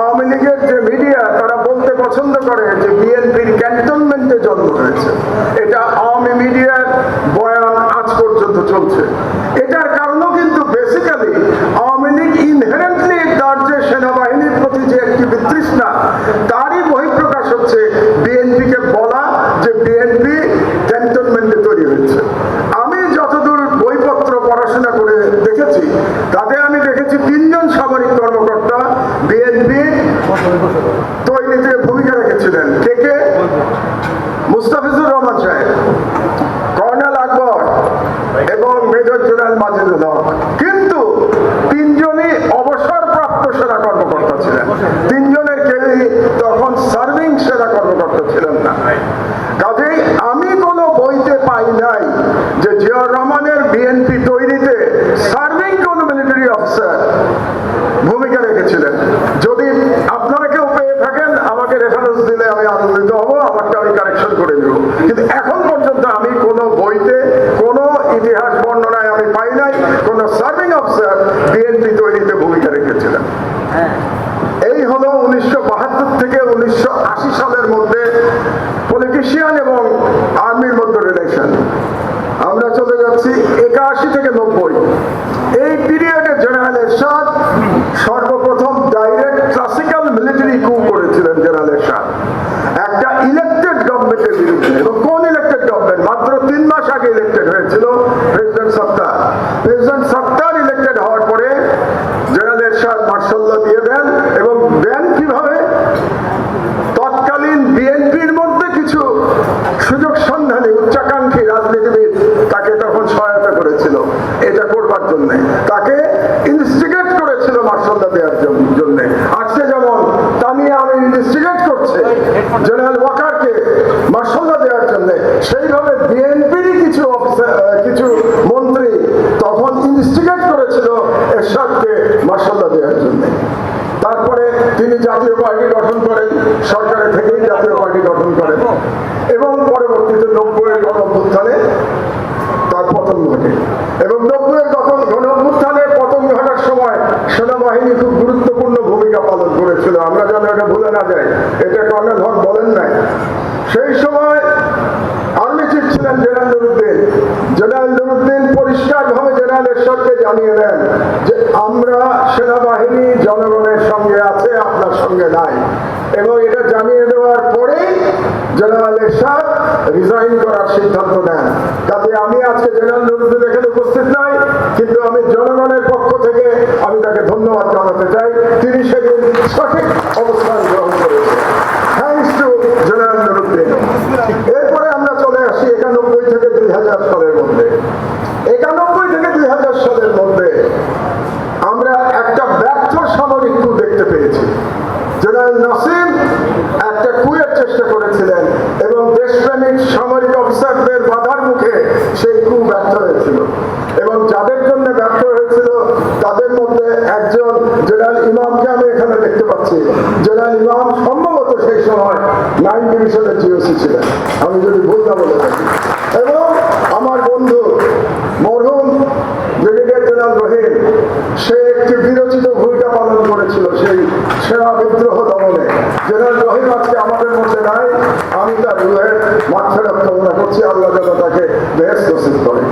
আওয়ামী লীগের যে মিডিয়া, তারা বলতে পছন্দ করে যে বিএনপির ক্যান্টনমেন্টে জন্ম হয়েছে। এটা আওয়ামী মিডিয়ার বয়ান আজ পর্যন্ত চলছে। এটার আশি সালের মধ্যে পলিটিশিয়ান এবং আর্মির মধ্যে রিলেশন আমরা চলে যাচ্ছি একাশি থেকে নব্বই। এই পিরিয়ডে জেনারেল এরশাদ সর্বপ্রথম তিনি জাতীয় পার্টি গঠন করেন সরকারের থেকেই জাতীয় পার্টি গঠন করেন এবং পরবর্তীতে নব্বইয়ের গণঅভ্যুত্থানে তার পতন ঘটে। এবং নব্বইয়ের গঠন গণঅভ্যুত্থানে পতন ঘটার সময় সেনাবাহিনী খুব গুরুত্বপূর্ণ ভূমিকা পালন করেছিল। আমরা যেন এটা ভুলে না যাই। এটা কর্নেল বলেন নাই। সেই সময় আর্মি চিফ ছিলেন জেনারেল জেনারেল নুরুদ্দিন পরিষ্কারভাবে জেনারেল এরশাদকে জানিয়ে দেন যে আমরা সেনাবাহিনী জনগণের সঙ্গে আছে, আপনার সঙ্গে নাই। এবং এটা জানিয়ে দেওয়ার পরেই জেনারেল এরশাদ রিজাইন করার সিদ্ধান্ত নেন। কাজে আমি আজকে জেনারেল এখানে উপস্থিত নাই, কিন্তু আমি জনগণের পক্ষ থেকে আমি তাকে ধন্যবাদ জানাতে চাই। তিনি সেদিন সঠিক অবস্থান গ্রহণ করেছেন। Thanks to general Nuruddin. পাচ্ছি জেনারেল ইমাম সম্ভবত সেই সময় নাইন ডিভিশনের জিওসি ছিলেন। আমি যদি ভুল না বলে থাকি। এবং আমার বন্ধু মরহুম ব্রিগেডিয়ার জেনারেল রহিম, সে একটি বিরচিত ভূমিকা পালন করেছিল সেই সেনা বিদ্রোহ দমনে। জেনারেল রহিম আজকে আমাদের মধ্যে নাই, আমি তার রুহের মাঠ ফেরত কামনা করছি। আল্লাহ তাকে বেশ নসিব করে।